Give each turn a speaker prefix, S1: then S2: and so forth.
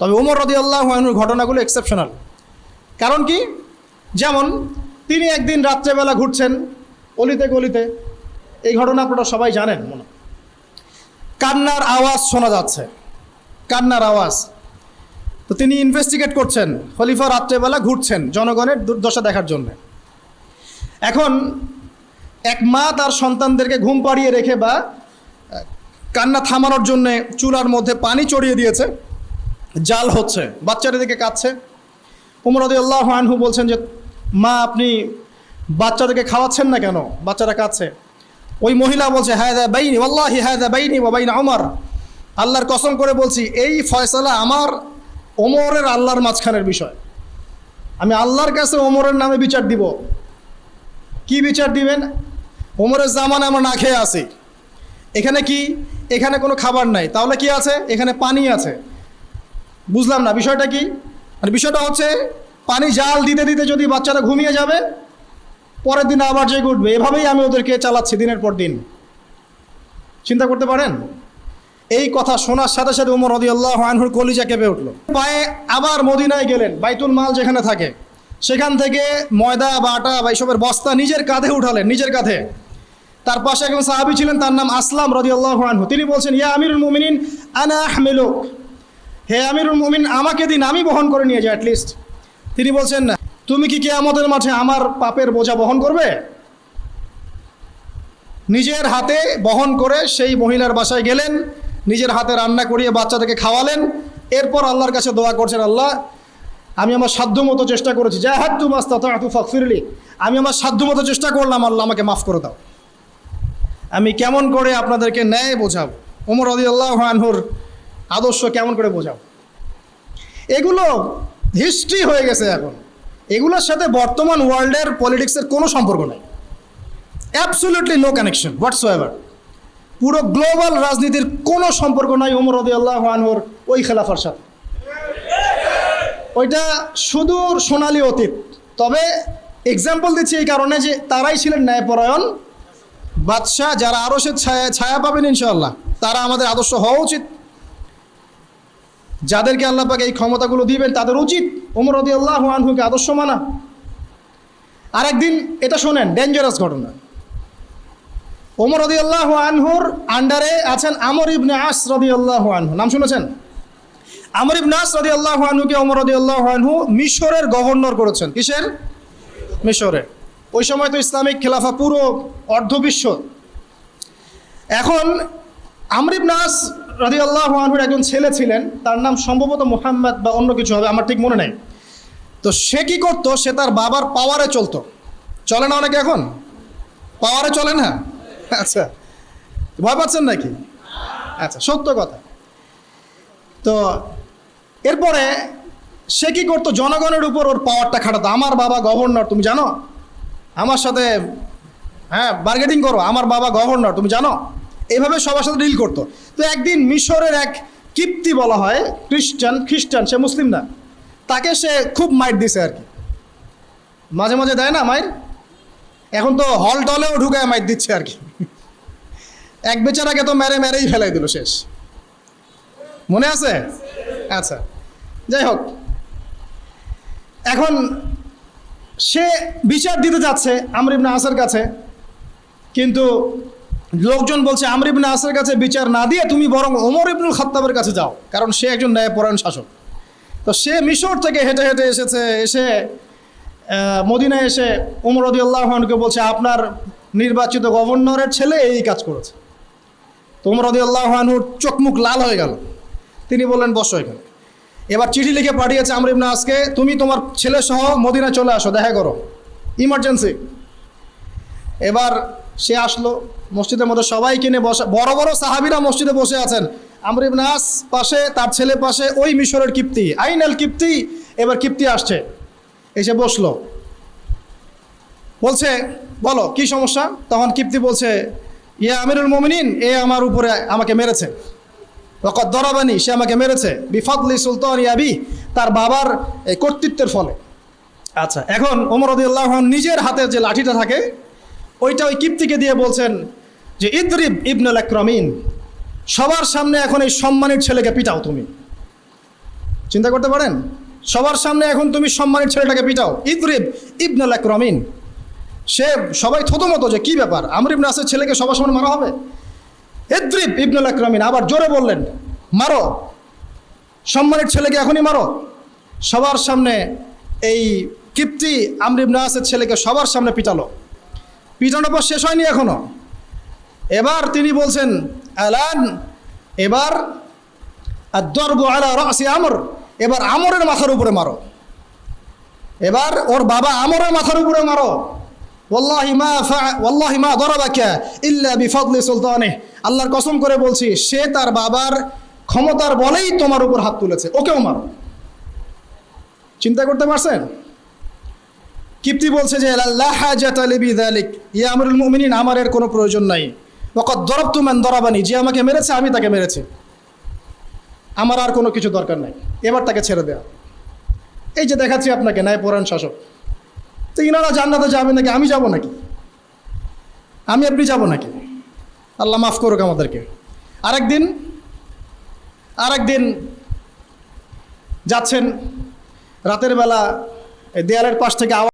S1: তবে ওমর রদি আল্লাহ ঘটনাগুলো এক্সেপশনাল কারণ কি? যেমন, তিনি একদিন রাত্রেবেলা ঘুরছেন, অলিতে গলিতে। এই ঘটনা আপনারা সবাই জানেন মনে কান্নার আওয়াজ শোনা যাচ্ছে। কান্নার আওয়াজ। তো তিনি ইনভেস্টিগেট করছেন, খলিফা রাত্রেবেলা ঘুরছেন জনগণের দুর্দশা দেখার জন্য। এখন, এক মা তার সন্তানদেরকে ঘুম পাড়িয়ে রেখে বা কান্না থামানোর জন্যে চুলার মধ্যে পানি চড়িয়ে দিয়েছে। জাল হচ্ছে বাচ্চারা দিকে কাঁদছে। উমরদি আল্লাহ আনহু বলছেন যে, মা, আপনি বাচ্চাদেরকে খাওয়াচ্ছেন না কেন? বাচ্চারা কাঁদছে। ওই মহিলা বলছে হ্যাঁ দা বাইনি আল্লাহি হ্যাঁ দা বাইনি বাইন আমার আল্লাহর কসম করে বলছি, এই ফয়সালা আমার ওমরের আল্লাহর মাঝখানের বিষয়। আমি আল্লাহর কাছে ওমরের নামে বিচার দিব। কি বিচার দিবেন? ওমরের জামান আমরা না খেয়ে আসি এখানে কি? এখানে কোনো খাবার নাই। তাহলে কি আছে? এখানে পানি আছে। বুঝলাম না, বিষয়টা কি? মানে বিষয়টা হচ্ছে, পানি জাল দিতে দিতে যদি বাচ্চারা ঘুমিয়ে যাবে, পরের দিন আবার জেগে উঠবে। এভাবেই আমি ওদেরকে চালাচ্ছি দিনের পর দিন। চিন্তা করতে পারেন? এই কথা শোনার সাথে সাথে উমর রদি আল্লাহ আনহুর কলিজা কেঁপে উঠল। পায়ে আবার মদিনায় গেলেন, বাইতুল মাল যেখানে থাকে। সেখান থেকে ময়দা বা আটা বা এইসবের বস্তা নিজের কাঁধে উঠালেন, নিজের কাঁধে। তার পাশে একজন সাহাবি ছিলেন, তার নাম আসলাম রদি আল্লাহ আনহু। তিনি বলছেন, ইয়া আমিরুল মুমিনিন, আনা আহমেলুক। হে আমিরুল মুমিন, আমাকে দিন, আমি বহন করে নিয়ে যাই অ্যাটলিস্ট তিনি বলছেন না তুমি কি কেয়ামতের মাঠে আমার পাপের বোঝা বহন করবে? নিজের হাতে বহন করে সেই মহিলার বাসায় গেলেন, নিজের হাতে রান্না করিয়ে বাচ্চাদেরকে খাওয়ালেন। এরপর আল্লাহর কাছে দোয়া করছেন, আল্লাহ, আমি আমার সাধ্য মতো চেষ্টা করেছি। যা হাত তু মাস্তা তু ফিরলি আমি আমার সাধ্য মতো চেষ্টা করলাম, আল্লাহ, আমাকে মাফ করে দাও। আমি কেমন করে আপনাদেরকে ন্যায় বোঝাবো? ওমর রদি আল্লাহ আনহুর আদর্শ কেমন করে বোঝাবো এগুলো হিস্ট্রি হয়ে গেছে এখন। এগুলোর সাথে বর্তমান ওয়ার্ল্ডের পলিটিক্সের কোনো সম্পর্ক নেই। Absolutely no connection whatsoever পুরো গ্লোবাল রাজনীতির কোনো সম্পর্ক নাই ওমর রদি আল্লাহ আনহর ওই খেলাফার সাথে। ওইটা সুদূর সোনালি অতীত। তবে এক্সাম্পল দিচ্ছি এই কারণে যে তারাই ছিলেন ন্যায়পরায়ণ বাদশাহ, যারা আরও সে ছায়া ছায়া পাবেন ইনশাল্লাহ তারা আমাদের আদর্শ হওয়া উচিত। যাদেরকে আল্লাহ পাকে এই ক্ষমতাগুলো দিবেন, তাদের উচিত ওমর রদি আল্লাহ আনহুকে আদর্শ মানা। আর একদিন এটা শোনেন ডেঞ্জারাস ঘটনা। ওমর রদি আল্লাহ আনহুর আন্ডারে আছেন আমর ইবনে আস রদি আল্লাহ আনহু। নাম শুনেছেন? আমর ইবনে আস রদি আল্লাহ আনহুকে ওমর রদি আল্লাহ আনহু মিশরের গভর্নর করেছেন। কিসের? মিশরের। ওই সময় তো ইসলামিক খেলাফা পুরো অর্ধবিশ্ব। এখন আমরিব নাস রাজি আল্লাহ আনহুর একজন ছেলে ছিলেন, তার নাম সম্ভবত মোহাম্মদ বা অন্য কিছু হবে, আমার ঠিক মনে নেই। তো সে কি করতো? সে তার বাবার পাওয়ারে চলতো। চলে না অনেকে এখন? পাওয়ারে চলে না? আচ্ছা ভয় পাচ্ছেন নাকি? আচ্ছা সত্য কথা। তো এরপরে সে কি করতো? জনগণের উপর ওর পাওয়ারটা খাটাতো। আমার বাবা গভর্নর তুমি জানো? আমার সাথে হ্যাঁ বার্গেটিং করো। আমার বাবা গভর্নর তুমি জানো? এইভাবে সবার সাথে ডিল করতো। তো একদিন মিশরের এক কিপ্তি বলা হয়, খ্রিস্টান খ্রিস্টান, সে মুসলিম না, তাকে সে খুব মাইট দিছে আর কি। মাঝে মাঝে দেয় না মায়ের এখন তো হল টলেও ঢুকায় মাইট দিচ্ছে আর কি। এক বেচারাকে তো মেরে মেরেই ফেলাই দিল শেষ। মনে আছে? আচ্ছা যাই হোক। এখন সে বিচার দিতে যাচ্ছে আমর ইবনে আসের কাছে, কিন্তু লোকজন বলছে, আমর ইবনে আসের কাছে বিচার না দিয়ে তুমি বরং ওমর ইবনুল খাত্তাবের কাছে যাও, কারণ সে একজন ন্যায়পরায়ণ শাসক। তো সে মিশর থেকে হেঁটে হেঁটে এসেছে, এসে মদিনায় এসে ওমর রদি আল্লাহকে বলছে, আপনার নির্বাচিত গভর্নরের ছেলে এই কাজ করেছে। তো ওমর রদি আল্লাহানুর চোখ লাল হয়ে গেল। তিনি বললেন, বসো এখানে। এবার চিঠি লিখে পাঠিয়েছে আমর ইবনে আজকে তুমি তোমার ছেলে সহ মদিনা চলে আসো, দেখা করো। ইমার্জেন্সি। এবার সে আসলো, মসজিদের মধ্যে সবাই কিনে বসে, বড় বড় সাহাবিরা মসজিদে বসে আছেন। আমর ইবনে আস পাশে, তার ছেলে পাশে ওই মিশরের কিপ্তি, আইনাল কিপ্তি। এবার কিপ্তি আসছে, এসে বসল। বলছে, বলো, কি সমস্যা? তখন কিপ্তি বলছে, ইয়া আমিরুল মোমিনিন, এ আমার উপরে আমাকে মেরেছে। দরাবানি, সে আমাকে মেরেছে। বিফাদলি সুলতান ইয়াবি তার বাবার কর্তৃত্বের ফলে। আচ্ছা এখন ওমর রদিউল্লাহ নিজের হাতে যে লাঠিটা থাকে ওইটা ওই কিপ্তিকে দিয়ে বলছেন যে, ইদরিব ইবনুল আকরামিন, সবার সামনে এখন এই সম্মানের ছেলেকে পিটাও তুমি। চিন্তা করতে পারেন? সবার সামনে এখন তুমি সম্মানের ছেলেটাকে পিটাও। ইদরিব ইবনাল রমিন সে সবাই থতমতো যে, কি ব্যাপার? আমর ইবনে আসের ছেলেকে সবার সামনে মারা হবে? ইদ্রিব ইবনুল আকরামিন আবার জোরে বললেন, মারো। সম্মানের ছেলেকে এখনই মারো। সবার সামনে এই কিপ্তি আমর ইবনে আসের ছেলেকে সবার সামনে পিটালো। পিটানোর পর শেষ হয়নি এখনও। এবার তিনি বলছেন, আলান, এবার আর দর্ব আলা রাসি আমর, এবার আমরের মাথার উপরে মারো। এবার ওর বাবা আমরের মাথার উপরে মারো। ওয়াল্লাহি মা ফা, ওয়াল্লাহি মা দরাবাকা ইল্লা বিফাদলি সুলতানে। আল্লাহর কসম করে বলছি, সে তার বাবার ক্ষমতার বলেই তোমার উপর হাত তুলেছে, ওকেও মারো। চিন্তা করতে পারছেন? কিপ্তি বলছে যে ইয়া আমরুল মুমিনিন, আমার এর কোনো প্রয়োজন নাই। ওকদ দরবতু মান দরাবানি, যে আমাকে মেরেছে, আমি তাকে মেরেছি। আমার আর কোনো কিছু দরকার নাই। এবার তাকে ছেড়ে দেয়া। এই যে দেখাচ্ছি আপনাকে, ন্যায় পরায়ণ শাসক। তো ইনারা জান্নাতে যাবে নাকি? আমি যাব নাকি? আমি আপনি যাব নাকি? আল্লাহ মাফ করুক আমাদেরকে। আরেকদিন আরেকদিন যাচ্ছেন, রাতের বেলা দেয়ালের পাশ থেকে আওয়াজ